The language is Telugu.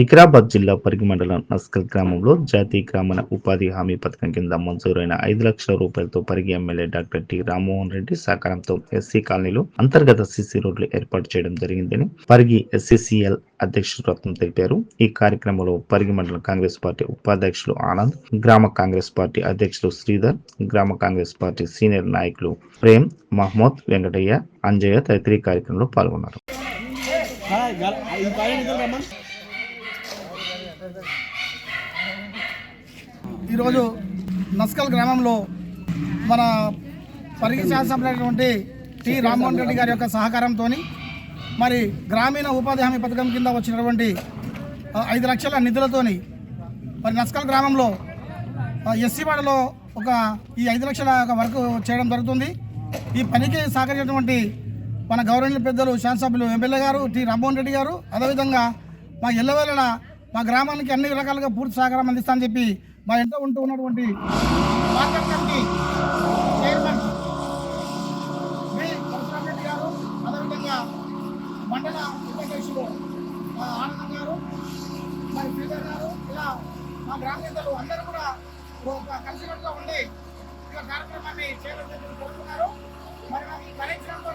వికారాబాద్ జిల్లా పరిగి మండలం నస్కల్ గ్రామంలో జాతీయ గ్రామీణ ఉపాధి హామీ పథకం కింద మంజూరైన ఐదు లక్షల రూపాయలతో Parigi MLA doctor T Rammohan Reddy సహకారంతో ఎస్సీ కాలనీలో అంతర్గత సిసి రోడ్లు ఏర్పాటు చేయడం జరిగిందని పరిగి ఎస్సీసీఎల్ అధ్యక్షుడు రత్నం తెలిపారు. ఈ కార్యక్రమంలో పరిగి మండలం కాంగ్రెస్ పార్టీ ఉపాధ్యక్షులు ఆనంద్ గ్రామ కాంగ్రెస్ పార్టీ అధ్యక్షులు శ్రీధర్ గ్రామ కాంగ్రెస్ పార్టీ సీనియర్ నాయకులు ప్రేమ్ మహమ్మద్ వెంకటయ్య అంజయ్య తదితర కార్యక్రమంలో పాల్గొన్నారు. ఈరోజు నస్కల్ గ్రామంలో మన పరిగి శాసనసభ్యులైనటువంటి టి రామ్మోహన్ రెడ్డి గారి యొక్క సహకారంతో మరి గ్రామీణ ఉపాధి హామీ పథకం కింద వచ్చినటువంటి ఐదు లక్షల నిధులతోని మరి నస్కల్ గ్రామంలో ఎస్సీవాడలో ఒక ఈ ఐదు లక్షల ఒక వర్క్ చేయడం జరుగుతుంది. ఈ పనికి సహకరించినటువంటి మన గౌరవనీయ పెద్దలు శాసనసభ్యులు ఎమ్మెల్యే గారు టి రామ్మోహన్ రెడ్డి గారు అదేవిధంగా మా ఎల్లవేళ మా గ్రామానికి అన్ని రకాలుగా పూర్తి సహకారం అందిస్తానని చెప్పి మా ఇంట్లో ఉంటూ ఉన్నటువంటి market committee chairman V. Parashuram Reddy గారు అదేవిధంగా మండల ఉపాధ్యక్షులు ఆ, ఆనందం గారు మరి శ్రీధర్ గారు ఇలా మా గ్రామ నేతలు అందరూ కూడా ఒక కలిసికట్టుగా ఉండి ఈ కార్యక్రమాన్ని చేయడం జరుగుతున్నారు మరి మాకు ఈ కార్యక్రమంలో